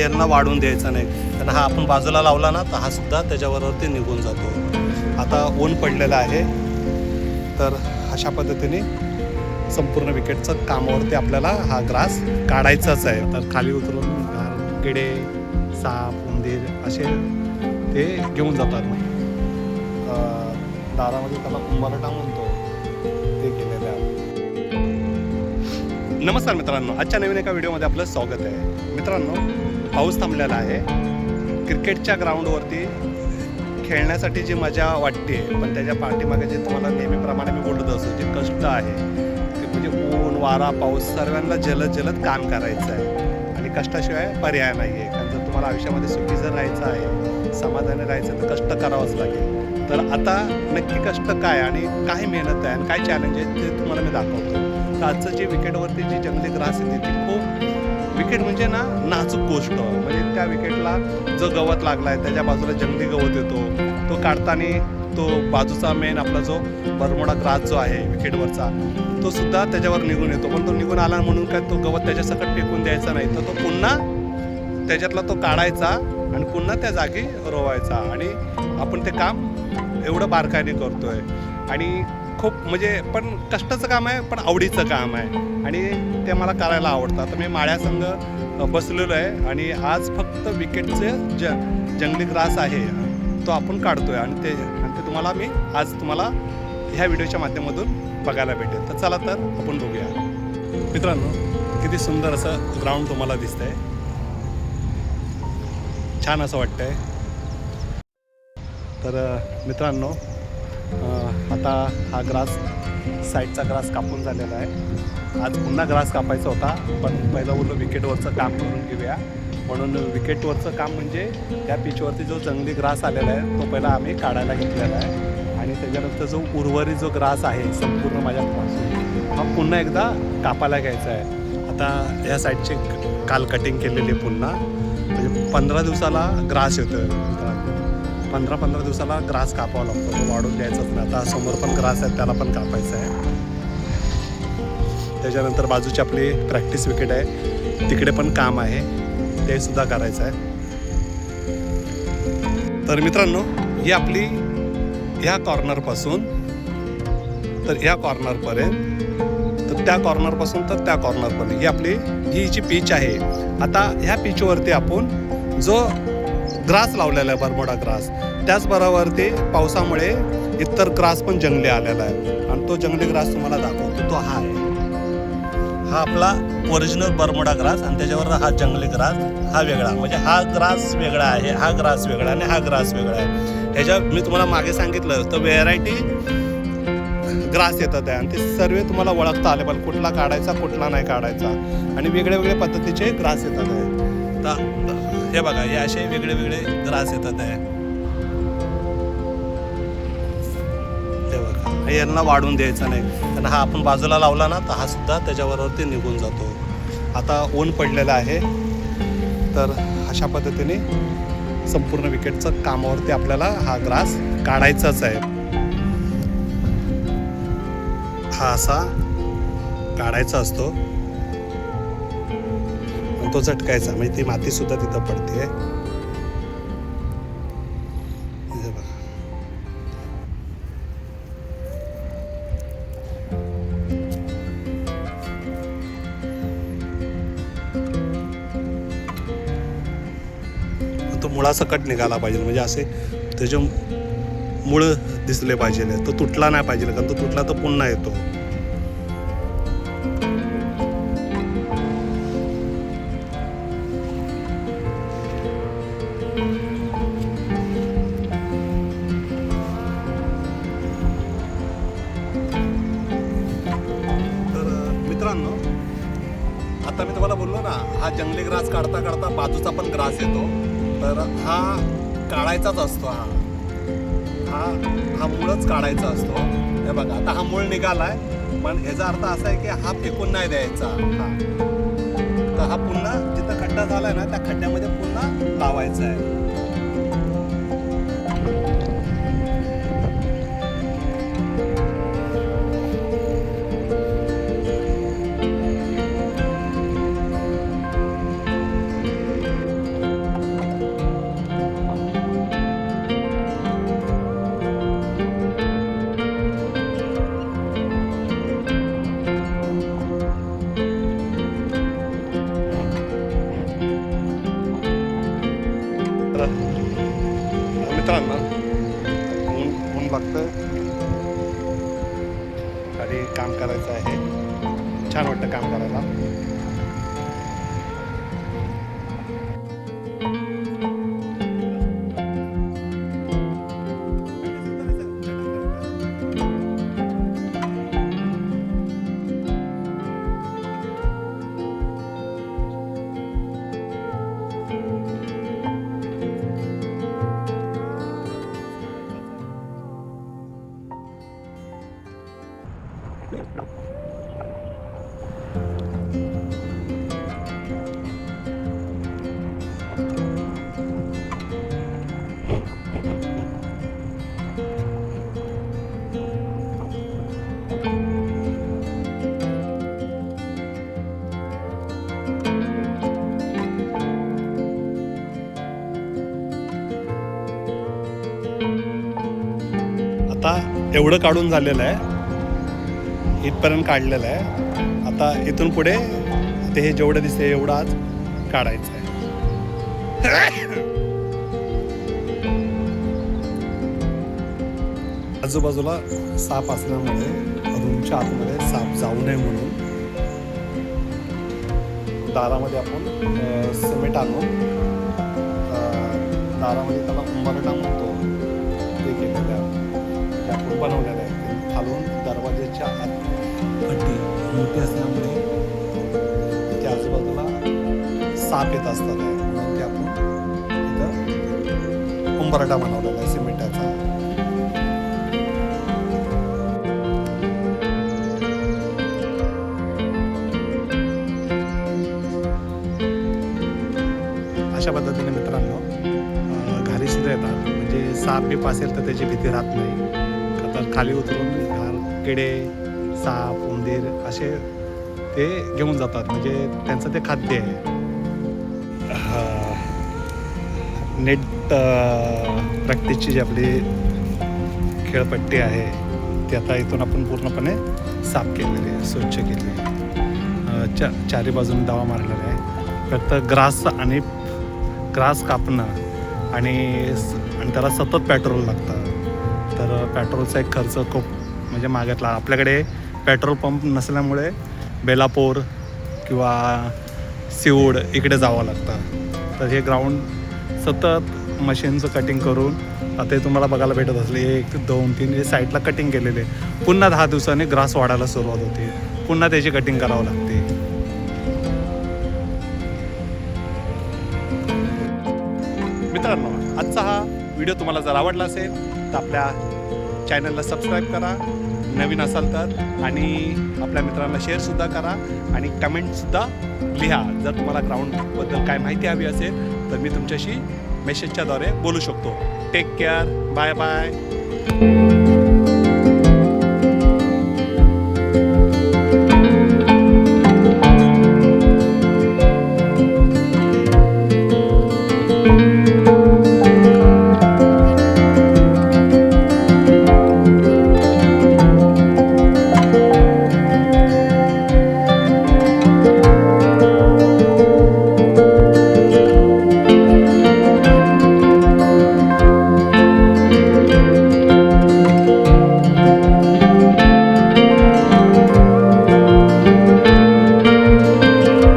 यांना वाढून द्यायचा नाही. कारण हा आपण बाजूला लावला ना तर हा सुद्धा त्याच्यावरती निघून जातो. आता ऊन पडलेलं आहे. तर अशा पद्धतीने संपूर्ण विकेटचं कामावरती आपल्याला हा ग्रास काढायचाच आहे. तर खाली उतरून किडे साप उंदीर असे ते घेऊन जातात. मग दारामध्ये त्याला कुंभारटा म्हणतो. ते केलेले आहे. नमस्कार मित्रांनो. आजच्या नवीन एका व्हिडिओमध्ये आपलं स्वागत आहे. मित्रांनो पाऊस थांबलेला आहे. क्रिकेटच्या ग्राउंडवरती खेळण्यासाठी जी मजा वाटते पण त्याच्या पाठीमागे जे तुम्हाला नेहमीप्रमाणे मी बोलत असतो जे कष्ट आहे ते म्हणजे ऊन वारा पाऊस सर्वांना जलद जलद काम करायचं आहे. आणि कष्टाशिवाय पर्याय नाही आहे कारण जर तुम्हाला आयुष्यामध्ये सुखी जर राहायचं आहे समाधानी राहायचं तर कष्ट करावंच लागेल. तर आता नक्की कष्ट काय आणि काय मेहनत आहे आणि काय चॅलेंज आहे ते तुम्हाला मी दाखवतो. तर आजचं जे विकेटवरती जी जंगली ग्रास येते ती खूप विकेट म्हणजे ना नाजूक गोष्ट. म्हणजे त्या विकेटला जो गवत लागला आहे त्याच्या बाजूला जंगली गवत येतो. तो काढताना तो बाजूचा मेन आपला जो बरमोडा ग्रास जो आहे विकेटवरचा तो सुद्धा त्याच्यावर निघून येतो. पण तो निघून आला म्हणून काय तो गवत त्याच्यासकट फेकून द्यायचा नाही. तर तो पुन्हा त्याच्यातला तो काढायचा आणि पुन्हा त्या जागी रोवायचा. आणि आपण ते काम एवढं बारकाईने करतोय. आणि खूप म्हणजे पण कष्टाचं काम आहे पण आवडीचं काम आहे. आणि ते मला करायला आवडतं. आता मी माळ्यासंग बसलेलो आहे आणि आज फक्त विकेटचे ज जंगली ग्रास आहे. तो आपण काढतोय आणि ते आणि ते तुम्हाला मी आज तुम्हाला ह्या व्हिडिओच्या माध्यमातून बघायला भेटेल. तर चला तर आपण बघूया. मित्रांनो किती सुंदर असं ग्राउंड तुम्हाला दिसतंय. छान असं वाटतंय. तर मित्रांनो आता हा ग्रास साईडचा ग्रास कापून झालेला आहे. आज पुन्हा ग्रास कापायचा होता पण पहिलं बोललो विकेटवरचं काम करून घेऊया. म्हणून विकेटवरचं काम म्हणजे त्या पिचवरती जो जंगली ग्रास आलेला आहे तो पहिला आम्ही काढायला घेतलेला आहे. आणि त्याच्यानंतर जो उर्वरित जो ग्रास आहे संपूर्ण माझ्यापासून हा पुन्हा एकदा कापायला घ्यायचा आहे. आता या साईडची काल कटिंग केलेली आहे पुन्हा. म्हणजे पंधरा दिवसाला ग्रास येतो पंधरा पंधरा दिवसाला ग्रास कापावा लागतो. तो वाढून द्यायचाच नाही आता समोर पण ग्रास आहे त्याला पण कापायचं आहे. त्याच्यानंतर बाजूची आपली प्रॅक्टिस विकेट आहे. तिकडे पण काम आहे. ते सुद्धा करायचं आहे. तर मित्रांनो ही आपली ह्या कॉर्नरपासून तर ह्या कॉर्नरपर्यंत तर त्या कॉर्नरपासून तर त्या कॉर्नरपर्यंत ही आपली ही जी पीच आहे आता ह्या पीचवरती आपण जो ग्रास लावलेला आहे बरमोडा ग्रास. त्याचबरोबर ते पावसामुळे इतर ग्रास पण जंगली आलेला आहे. आणि तो जंगली ग्रास तुम्हाला दाखवतो. तो हा आहे. हा आपला ओरिजिनल बरमोडा ग्रास आणि त्याच्यावर हा जंगली ग्रास हा वेगळा. म्हणजे हा ग्रास वेगळा आहे हा ग्रास वेगळा आणि हा ग्रास वेगळा आहे. ह्याच्या मी तुम्हाला मागे सांगितलं तर व्हेरायटी ग्रास येतात आहे. आणि ते सर्व तुम्हाला ओळखता आले पण कुठला काढायचा कुठला नाही काढायचा. आणि वेगळ्या वेगळ्या पद्धतीचे ग्रास येतात आहे. तर हे बघा हे असे वेगळे वेगळे ग्रास येतात आहे. ते बघा यांना वाढून द्यायचं नाही. कारण हा आपण बाजूला लावला ना तर हा सुद्धा त्याच्यावरती निघून जातो. आता ऊन पडलेलं आहे तर अशा पद्धतीने संपूर्ण विकेटचं कामावरती आपल्याला हा ग्रास काढायचाच आहे. हा असा काढायचा असतो. तो झटकायचा म्हणजे ती माती सुद्धा तिथं पडते. तो मुळासकट निघाला पाहिजे म्हणजे असे त्याचे मूळ दिसले पाहिजे तो तुटला नाही पाहिजे कारण तो तुटला तर पुन्हा येतो. ना जंगली ग्रास काढता काढता बाजूचा पण ग्रास येतो. तर हा काढायचाच असतो हा. हा हा मूळच काढायचा असतो. हे बघा आता हा मूळ निघालाय पण ह्याचा अर्थ असा आहे की हा फेकून नाही द्यायचा. हा. तर हा पुन्हा जिथं खड्डा झालाय ना त्या खड्ड्यामध्ये पुन्हा लावायचा आहे. काम करायचं आहे. छान वाटतं काम करायला. आता एवढं काढून झालेलं आहे. इथपर्यंत काढलेलं आहे. आता इथून पुढे ते हे जेवढं दिसते एवढं आज काढायचं आहे. आजूबाजूला साप असल्यामुळे रूमच्या आतमध्ये साप जाऊ नये म्हणून दारामध्ये आपण सिमेंट आणून दारामध्ये त्याला कुंभार टाकतो बनवलेलं आहे. खालून दरवाज्याच्या आत पट्टी मोठी असल्यामुळे त्या आजूबाजूला साप येत असतात. आहे. म्हणून ते आपण इथं उंबरटा बनवलेला आहे सिमेंटाचा. अशा पद्धतीने मित्रांनो घारीसुद्धा येतात म्हणजे साप बीप असेल तर त्याची भीती राहत नाही. खाली उतरून घाल किडे साप उंदीर असे ते घेऊन जातात. म्हणजे त्यांचं ते खाद्य आहे. नेट प्रॅक्टिसची जी आपली खेळपट्टी आहे ती आता इथून आपण पूर्णपणे साफ केलेली आहे स्वच्छ केली आहे. चा चारी बाजूने दावा मारलेला आहे. फक्त ग्रास आणि ग्रास कापणं आणि आणि त्याला सतत पेट्रोल लागतं. तर पेट्रोलचा एक खर्च खूप म्हणजे मागितला. आपल्याकडे पेट्रोल पंप नसल्यामुळे बेलापूर किंवा सिवूड इकडे जावं लागतं. तर हे ग्राउंड सतत मशीनचं कटिंग करून आता तुम्हाला बघायला भेटत असले एक दोन तीन साईडला कटिंग केलेले. पुन्हा दहा दिवसांनी ग्रास वाढायला सुरुवात होते. पुन्हा त्याची कटिंग करावं लागते. मित्रांनो आजचा हा व्हिडिओ तुम्हाला जर आवडला असेल तर आपल्या चॅनलला सबस्क्राईब करा नवीन असाल तर आणि आपल्या मित्रांना शेअरसुद्धा करा आणि कमेंटसुद्धा लिहा. जर तुम्हाला ग्राउंडबद्दल काय माहिती हवी असेल तर मी तुमच्याशी मेसेजच्याद्वारे बोलू शकतो. Take care bye bye